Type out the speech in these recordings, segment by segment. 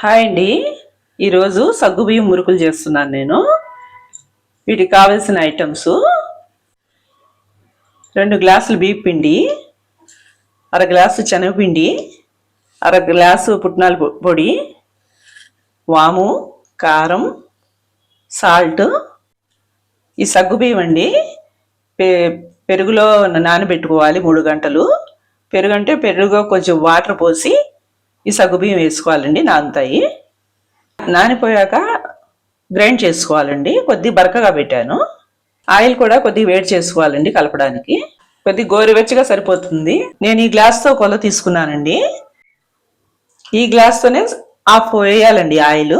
Hi అండి. ఈరోజు సగ్గుబియ్యం మురుకులు చేస్తున్నాను నేను. వీటికి కావలసిన ఐటమ్స్ రెండు గ్లాసులు బియ్య పిండి అర గ్లాసు శనగపిండి అర గ్లాసు పుట్నాల పొడి వాము కారం సాల్ట్. ఈ సగ్గుబియ్యం అండి పె పెరుగులో నానబెట్టుకోవాలి మూడు గంటలు. పెరుగు అంటే పెరుగు కొంచెం వాటర్ పోసి ఈ సగ్గుబియ్యం వేసుకోవాలండి నానుతాయి. నానిపోయాక గ్రైండ్ చేసుకోవాలండి కొద్ది బరకగా పెట్టాను. ఆయిల్ కూడా కొద్ది వేడి చేసుకోవాలండి కలపడానికి. కొద్ది గోరువెచ్చగా సరిపోతుంది. నేను ఈ గ్లాస్తో కొల తీసుకున్నానండి. ఈ గ్లాస్తోనే ఆఫ్ వేయాలండి ఆయిల్.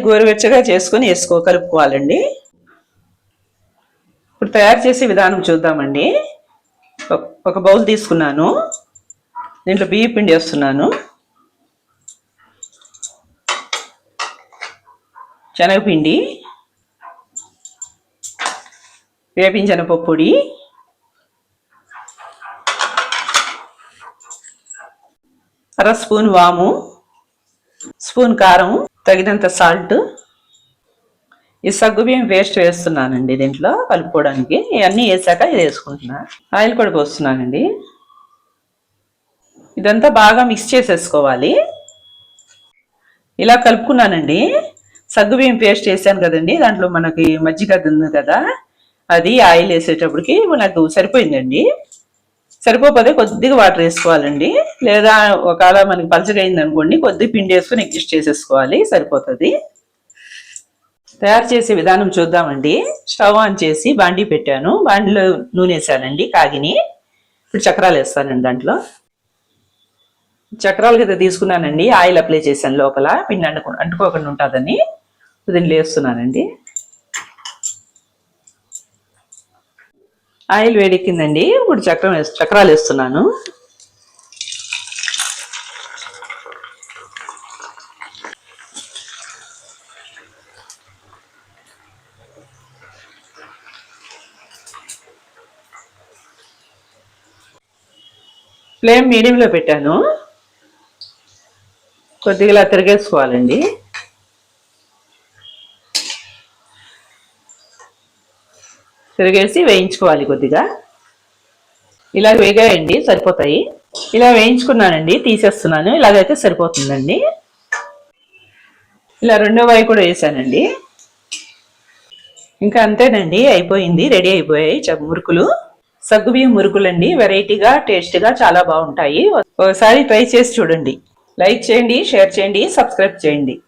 గోరువెచ్చగా చేసుకొని వేసుకో కలుపుకోవాలండి. ఇప్పుడు తయారు చేసే విధానం చూద్దామండి. ఒక- ఒక బౌల్ తీసుకున్నాను. దీంట్లో బియ్య పిండి వేస్తున్నాను. శనగపిండి వేపించిన పప్పుడి అర స్పూన్ వాము స్పూన్ కారం తగినంత సాల్ట్. ఈ సగ్గుబియ్యం పేస్ట్ వేస్తున్నానండి దీంట్లో కలుపుకోవడానికి. ఇవన్నీ వేసాక ఇది వేసుకుంటున్నా. ఆయిల్ కూడా పోస్తున్నానండి. ఇదంతా బాగా మిక్స్ చేసేసుకోవాలి. ఇలా కలుపుకున్నానండి. సగ్గుబియ్యం పేస్ట్ వేసాను కదండి దాంట్లో మనకి మజ్జిగ అది ఉంది కదా అది ఆయిల్ వేసేటప్పటికి నాకు సరిపోయిందండి. సరిపోతే కొద్దిగా వాటర్ వేసుకోవాలండి లేదా ఒకవేళ మనకి పలచగా అయింది అనుకోండి కొద్దిగా పిండి వేసుకొని ఎగ్జిస్ట్ చేసేసుకోవాలి సరిపోతుంది. తయారు చేసే విధానం చూద్దామండి. స్టవ్ ఆన్ చేసి బాండీ పెట్టాను బాండీలో నూనె వేసానండి కాగిని. ఇప్పుడు చక్రాలు వేస్తానండి దాంట్లో. చక్రాలు కదా తీసుకున్నానండి ఆయిల్ అప్లై చేశాను లోపల పిండి అంటుకో అంటుకోకుండా ఉంటుందని. దీన్ని వేస్తున్నానండి. ఆయిల్ వేడెక్కిందండి. ఇప్పుడు చక్రం చక్రాలు వేస్తున్నాను. ఫ్లేమ్ మీడియంలో పెట్టాను. కొద్దిగా ఇలా తిరిగేసుకోవాలండి. తిరిగేసి వేయించుకోవాలి కొద్దిగా. ఇలా వేగాయండి సరిపోతాయి. ఇలా వేయించుకున్నానండి తీసేస్తున్నాను. ఇలాగైతే సరిపోతుందండి. ఇలా రెండో వాయి కూడా వేసానండి. ఇంకా అంతేనండి అయిపోయింది రెడీ అయిపోయాయి మురుకులు. సగ్గుబియ్యం మురుకులండి వెరైటీగా టేస్ట్గా చాలా బాగుంటాయి. ఒకసారి ట్రై చేసి చూడండి. లైక్ చేయండి షేర్ చేయండి సబ్స్క్రైబ్ చేయండి.